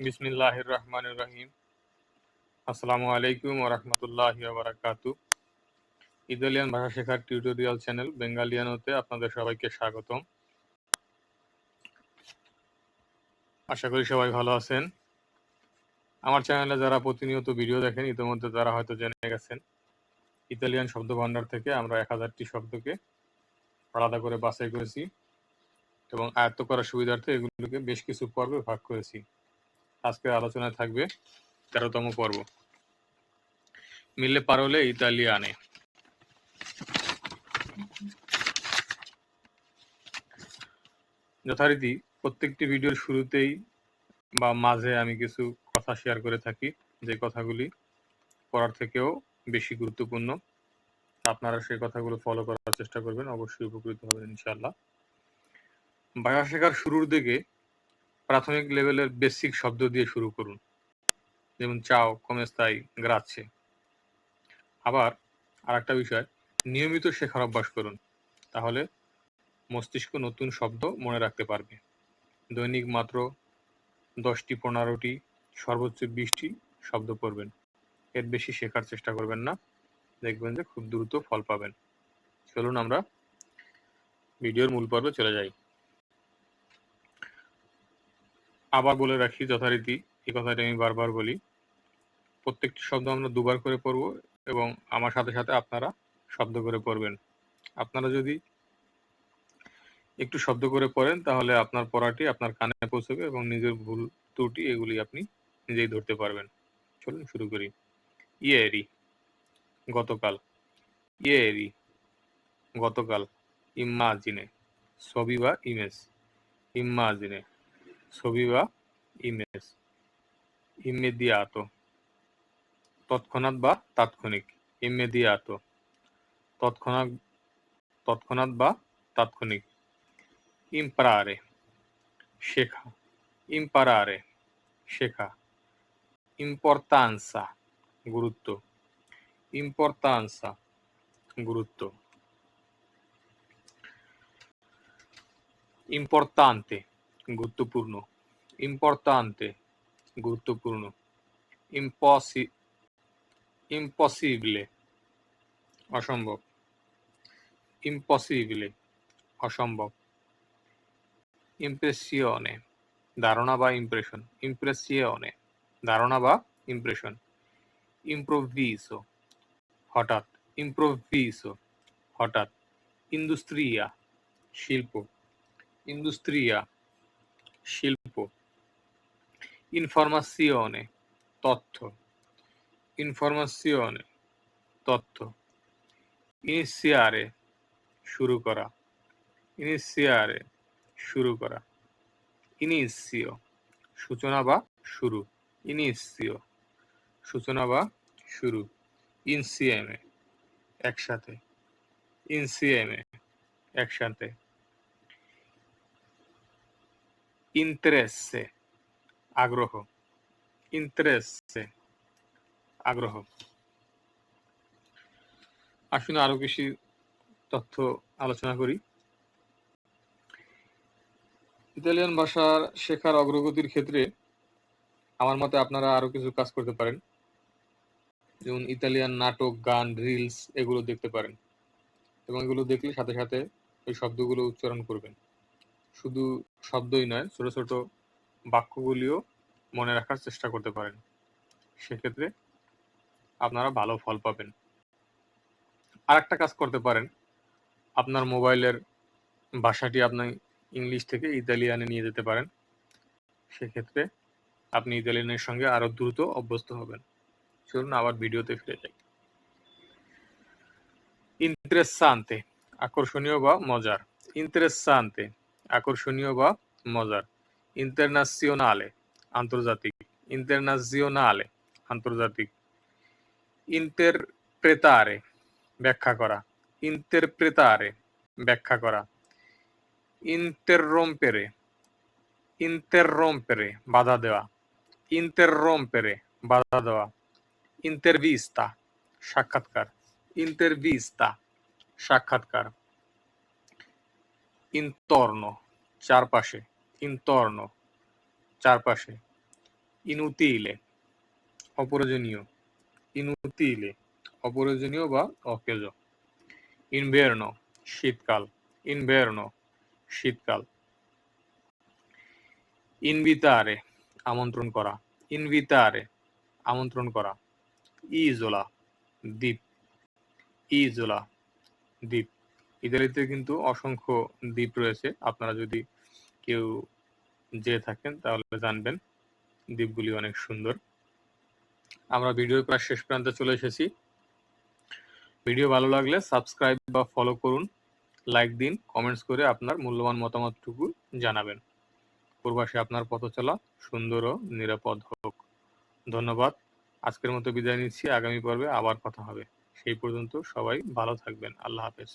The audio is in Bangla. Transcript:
বিসমিল্লাহির রহমানির রহিম আসসালামু আলাইকুম ওয়া রাহমাতুল্লাহি ওয়া বারাকাতু। ইতালিয়ান ভাষা শেখার টিউটোরিয়াল চ্যানেল বেঙ্গালিয়ানোতে আপনাদের সবাইকে স্বাগতম। আশা করি সবাই ভালো আছেন। আমার চ্যানেলে যারা প্রতিনিয়ত ভিডিও দেখেন, ইতিমধ্যে তারা হয়তো জেনে গেছেন, ইতালিয়ান শব্দ ভান্ডার থেকে আমরা এক হাজারটি শব্দকে আলাদা করে বাছাই করেছি এবং আয়ত্ত করার সুবিধার্থে এগুলোকে বেশ কিছু পর্বে ভাগ করেছি। আজকের আলোচনায় থাকবে তেরোতম পর্ব। মিলে পারলে ইতালিয়ানে যথারীতি প্রত্যেকটি ভিডিওর শুরুতেই বা মাঝে আমি কিছু কথা শেয়ার করে থাকি, যে কথাগুলি পড়ার থেকেও বেশি গুরুত্বপূর্ণ। আপনারা সেই কথাগুলো ফলো করার চেষ্টা করবেন, অবশ্যই উপকৃত হবেন ইনশাল্লাহ ভাষা শেখার শুরুর দিকে প্রাথমিক লেভেলের বেসিক শব্দ দিয়ে শুরু করুন। যেমন চাও কমেস্তাই গ্রাচ্ছে আবার আরেকটা বিষয়, নিয়মিত শেখার অভ্যাস করুন, তাহলে মস্তিষ্ক নতুন শব্দ মনে রাখতে পারবে। দৈনিক মাত্র দশটি, পনেরোটি, সর্বোচ্চ বিশটি শব্দ পড়বেন। এর বেশি শেখার চেষ্টা করবেন না। দেখবেন যে খুব দ্রুত ফল পাবেন। চলুন আমরা ভিডিওর মূল পর্বে চলে যাই। আবার বলে রাখি যথারীতি, এই কথাটি আমি বারবার বলি। প্রত্যেকটি শব্দ আমরা দুবার করে পড়ব এবং আমার সাথে সাথে আপনারা শব্দ করে পড়বেন। আপনারা যদি একটু শব্দ করে পড়েন, তাহলে আপনার পড়াটি আপনার কানে পৌঁছবে এবং নিজের ভুল, ত্রুটি এগুলি আপনি নিজেই ধরতে পারবেন। চলুন শুরু করি। ইয়েরি, গতকাল। ইয়েরি, গতকাল। ইম্মাজিনে ছবি বা ইমেজ। ইম্মাজিনে ছবি বা ইমেজ ইমেদিয়াতো তৎক্ষণাৎ বা তাৎক্ষণিক ইমেদিয়াতো তৎক্ষণাৎ তৎক্ষণাৎ বা তাৎক্ষণিক। ইম্পারারে, শেখা। ইম্পারারে, শেখা। ইম্পর্তান্সা, গুরুত্ব। ইম্পর্তান্সা, গুরুত্ব। ইম্পর্তান্তে গুরুত্বপূর্ণ। ইম্পর্তান্তে গুরুত্বপূর্ণ। ইম্পসি, ইম্পসিবলে অসম্ভব। ইম্পসিবলে অসম্ভব। ইমপ্রেসিওনে ধারণা বা ইমপ্রেশন। ইমপ্রেসিওনে ধারণা বা ইমপ্রেশন। ইম্প্রোভিসো হঠাৎ। ইম্প্রোভিসো হঠাৎ। ইন্ডুস্ট্রিয়া শিল্প। ইন্ডুস্ট্রিয়া শিল্প ইনফরমাসিওনে তথ্য ইনফরমাসিওনে তথ্য ইনিশিয়ারে শুরু করা ইনিশিয়ারে শুরু করা ইনিসিও সূচনা বা শুরু ইনিসিও সূচনা বা শুরু ইনসিএমে একসাথে ইনসিএমে একসাথে ইন্টারেসে আগ্রহ ইন্টারেসে আগ্রহ আসুন আরও বেশি তথ্য আলোচনা করি। ইতালিয়ান ভাষার শেখার অগ্রগতির ক্ষেত্রে আমার মতে আপনারা আরও কিছু কাজ করতে পারেন। যেমন ইতালিয়ান নাটক, গান, রিলস এগুলো দেখতে পারেন। এবং এগুলো দেখলে সাথে সাথে ওই শব্দগুলো উচ্চারণ করবেন। শুধু শব্দই নয়, ছোট ছোট বাক্যগুলিও মনে রাখার চেষ্টা করতে পারেন। সেক্ষেত্রে আপনারা ভালো ফল পাবেন। আর একটা কাজ করতে পারেন। আপনার মোবাইলের ভাষাটি আপনি ইংলিশ থেকে ইতালিয়ানে নিয়ে যেতে পারেন। সেক্ষেত্রে আপনি ইতালিয়ানের সঙ্গে আরও দ্রুত অভ্যস্ত হবেন। চলুন আবার ভিডিওতে ফিরে যাই। ইন্টারেসান্তে আকর্ষণীয় বা মজার। ইন্টারেসান্তে আকর্ষণীয় বা মজার। ইন্টারন্যাশনালে, আন্তর্জাতিক। ইন্টারন্যাশনালে, আন্তর্জাতিক। ইন্টারপ্রেতারে ব্যাখ্যা করা। ইন্টারপ্রেতারে ব্যাখ্যা করা। ইন্টাররোম্পেরে ইন্টাররোম্পেরে বাধা দেওয়া। ইন্টাররোম্পেরে বাধা দেওয়া। ইন্টারভিস্তা, সাক্ষাৎকার। ইন্টারভিস্তা, সাক্ষাৎকার। ইন্তর্ন চারপাশে ইন্তর্ন চারপাশে ইনুতিলে অপ্রয়োজনীয় ইনুতিলে অপ্রয়োজনীয় বা অকেজ ইনভেরনো শীতকাল ইনভেরনো শীতকাল ইনভিতারে আমন্ত্রণ করা ইনভিতারে আমন্ত্রণ করা ইজোলা দ্বীপ ইজোলা দ্বীপ ইতালিতে কিন্তু অসংখ্য দ্বীপ রয়েছে। আপনারা যদি কেউ যেয়ে থাকেন, তাহলে জানবেন দ্বীপগুলি অনেক সুন্দর। আমরা ভিডিওর প্রায় শেষ প্রান্তে চলে এসেছি। ভিডিও ভালো লাগলে সাবস্ক্রাইব বা ফলো করুন লাইক দিন কমেন্টস করে আপনার মূল্যবান মতামতটুকু জানাবেন। প্রবাসে আপনার পথ চলা সুন্দর ও নিরাপদ হোক। ধন্যবাদ। আজকের মতো বিদায় নিচ্ছি। আগামী পর্বে আবার কথা হবে। সেই পর্যন্ত সবাই ভালো থাকবেন। আল্লাহ হাফেজ।